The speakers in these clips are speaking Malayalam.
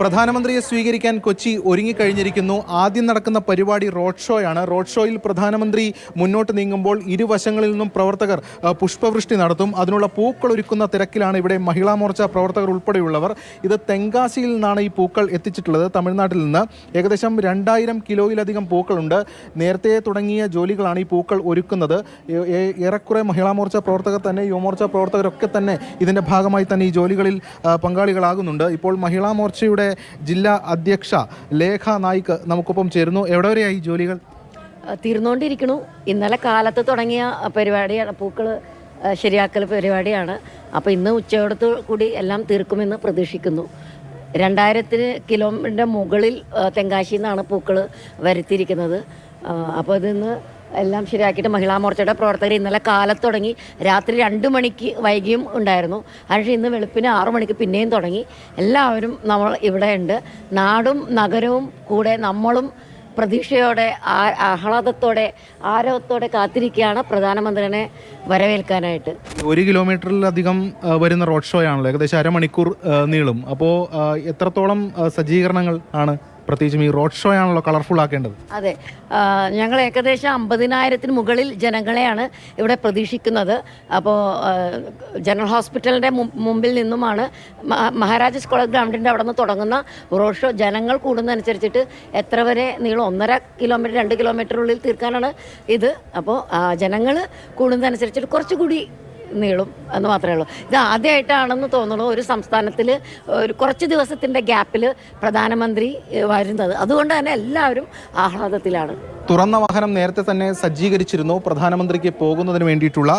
പ്രധാനമന്ത്രിയെ സ്വീകരിക്കാൻ കൊച്ചി ഒരുങ്ങിക്കഴിഞ്ഞിരിക്കുന്നു. ആദ്യം നടക്കുന്ന പരിപാടി റോഡ് ഷോയാണ് റോഡ് ഷോയിൽ പ്രധാനമന്ത്രി മുന്നോട്ട് നീങ്ങുമ്പോൾ ഇരുവശങ്ങളിൽ നിന്നും പ്രവർത്തകർ പുഷ്പവൃഷ്ടി നടത്തും. അതിനുള്ള പൂക്കൾ ഒരുക്കുന്ന തിരക്കിലാണ് ഇവിടെ മഹിളാ മോർച്ച പ്രവർത്തകർ ഉൾപ്പെടെയുള്ളവർ. ഇത് തെങ്കാശിയിൽ നിന്നാണ് ഈ പൂക്കൾ എത്തിച്ചിട്ടുള്ളത്. തമിഴ്നാട്ടിൽ നിന്ന് ഏകദേശം രണ്ടായിരം കിലോയിലധികം പൂക്കളുണ്ട്. നേരത്തെ തുടങ്ങിയ ജോലികളാണ് ഈ പൂക്കൾ ഒരുക്കുന്നത്. ഏറെക്കുറെ മഹിളാ മോർച്ച പ്രവർത്തകർ തന്നെ യുവമോർച്ച പ്രവർത്തകരൊക്കെ തന്നെ ഇതിന്റെ ഭാഗമായി തന്നെ ഈ ജോലികളിൽ പങ്കാളികളാകുന്നുണ്ട്. ഇപ്പോൾ മഹിളാ മോർച്ചയുടെ ജില്ലാ അധ്യക്ഷ ലേഖ നായിക്ക് നമുക്കൊപ്പം ചേരുന്നു. എവിടെ വരെയായി ജോലികൾ? തീർന്നുകൊണ്ടിരിക്കുന്നു ഇന്നലെ കാലത്ത് തുടങ്ങിയ പരിപാടിയാണ് പൂക്കൾ ശരിയാക്കൽ പരിപാടിയാണ്. അപ്പോൾ ഇന്ന് ഉച്ചയോടത്ത് കൂടി എല്ലാം തീർക്കുമെന്ന് പ്രതീക്ഷിക്കുന്നു. രണ്ടായിരത്തിന് കിലോമീറ്ററിന്റെ മുകളിൽ തെങ്കാശിന്നാണ് പൂക്കൾ വരുത്തിയിരിക്കുന്നത്. അപ്പോൾ ഇതിന്ന് എല്ലാം ശരിയാക്കിയിട്ട് മഹിളാ മോർച്ചയുടെ പ്രവർത്തകർ ഇന്നലെ കാലത്ത് തുടങ്ങി. രാത്രി രണ്ട് മണിക്ക് വൈകിയും ഉണ്ടായിരുന്നു. പക്ഷേ ഇന്ന് വെളുപ്പിന് ആറു മണിക്ക് പിന്നെയും തുടങ്ങി. എല്ലാവരും നമ്മൾ ഇവിടെ ഉണ്ട്. നാടും നഗരവും കൂടെ നമ്മളും പ്രതീക്ഷയോടെ ആഹ്ലാദത്തോടെ ആരവത്തോടെ കാത്തിരിക്കുകയാണ് പ്രധാനമന്ത്രിനെ വരവേൽക്കാനായിട്ട്. ഒരു കിലോമീറ്ററിലധികം വരുന്ന റോഡ് ഷോ ആണല്ലോ ഏകദേശം അരമണിക്കൂർ നീളും. അപ്പോൾ എത്രത്തോളം സജ്ജീകരണങ്ങൾ ആണ് പ്രത്യേകിച്ചും ഈ റോഡ് ഷോ ആണല്ലോ കളർഫുൾ ആക്കേണ്ടത്. അതെ. ഞങ്ങൾ ഏകദേശം അമ്പതിനായിരത്തിന് മുകളിൽ ജനങ്ങളെയാണ് ഇവിടെ പ്രതീക്ഷിക്കുന്നത്. അപ്പോൾ ജനറൽ ഹോസ്പിറ്റലിന്റെ മുമ്പിൽ നിന്നുമാണ് മഹാരാജാസ് കോളേജ് ഗ്രൗണ്ടിന്റെ അവിടെ നിന്ന് തുടങ്ങുന്ന റോഡ് ഷോ. ജനങ്ങൾ കൂടുന്നതനുസരിച്ചിട്ട് എത്ര വരെ നീളം? ഒന്നര കിലോമീറ്റർ രണ്ട് കിലോമീറ്ററിനുള്ളിൽ തീർക്കാനാണ് ഇത്. അപ്പോൾ ജനങ്ങൾ കൂടുന്നതനുസരിച്ചിട്ട് കുറച്ചുകൂടി നീളും എന്ന് മാത്രമേ ഉള്ളൂ. ഇത് ആദ്യമായിട്ടാണെന്ന് തോന്നുന്നു ഒരു സംസ്ഥാനത്തിൽ ഒരു കുറച്ച് ദിവസത്തിന്റെ ഗ്യാപ്പിൽ പ്രധാനമന്ത്രി വരുന്നത്. അതുകൊണ്ട് തന്നെ എല്ലാവരും ആഹ്ലാദത്തിലാണ്. തുറന്ന വാഹനം നേരത്തെ തന്നെ സജ്ജീകരിച്ചിരുന്നു. പ്രധാനമന്ത്രിക്ക് പോകുന്നതിന് വേണ്ടിയിട്ടുള്ള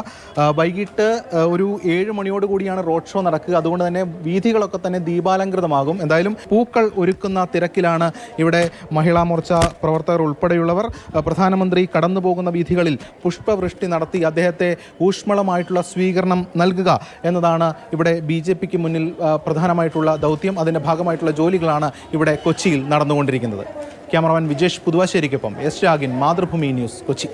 വൈകിട്ട് ഒരു ഏഴ് മണിയോട് കൂടിയാണ് റോഡ് ഷോ നടക്കുക. അതുകൊണ്ട് തന്നെ വീഥികളൊക്കെ തന്നെ ദീപാലങ്കൃതമാകും എന്തായാലും പൂക്കൾ ഒരുക്കുന്ന തിരക്കിലാണ് ഇവിടെ മഹിളാ മോർച്ച പ്രവർത്തകർ ഉൾപ്പെടെയുള്ളവർ. പ്രധാനമന്ത്രി കടന്നു പോകുന്ന വീഥികളിൽ പുഷ്പവൃഷ്ടി നടത്തി അദ്ദേഹത്തെ ഊഷ്മളമായിട്ടുള്ള സ്വീകരണം നൽകുക എന്നതാണ് ഇവിടെ ബി ജെ പിക്ക് മുന്നിൽ പ്രധാനമായിട്ടുള്ള ദൗത്യം. അതിന്റെ ഭാഗമായിട്ടുള്ള ജോലികളാണ് ഇവിടെ കൊച്ചിയിൽ നടന്നുകൊണ്ടിരിക്കുന്നത്. ക്യാമറമാൻ വിജേഷ് പുതുവാശ്ശേരിക്കൊപ്പം എസ് രാഗിൻ മാതൃഭൂമി ന്യൂസ് കൊച്ചി.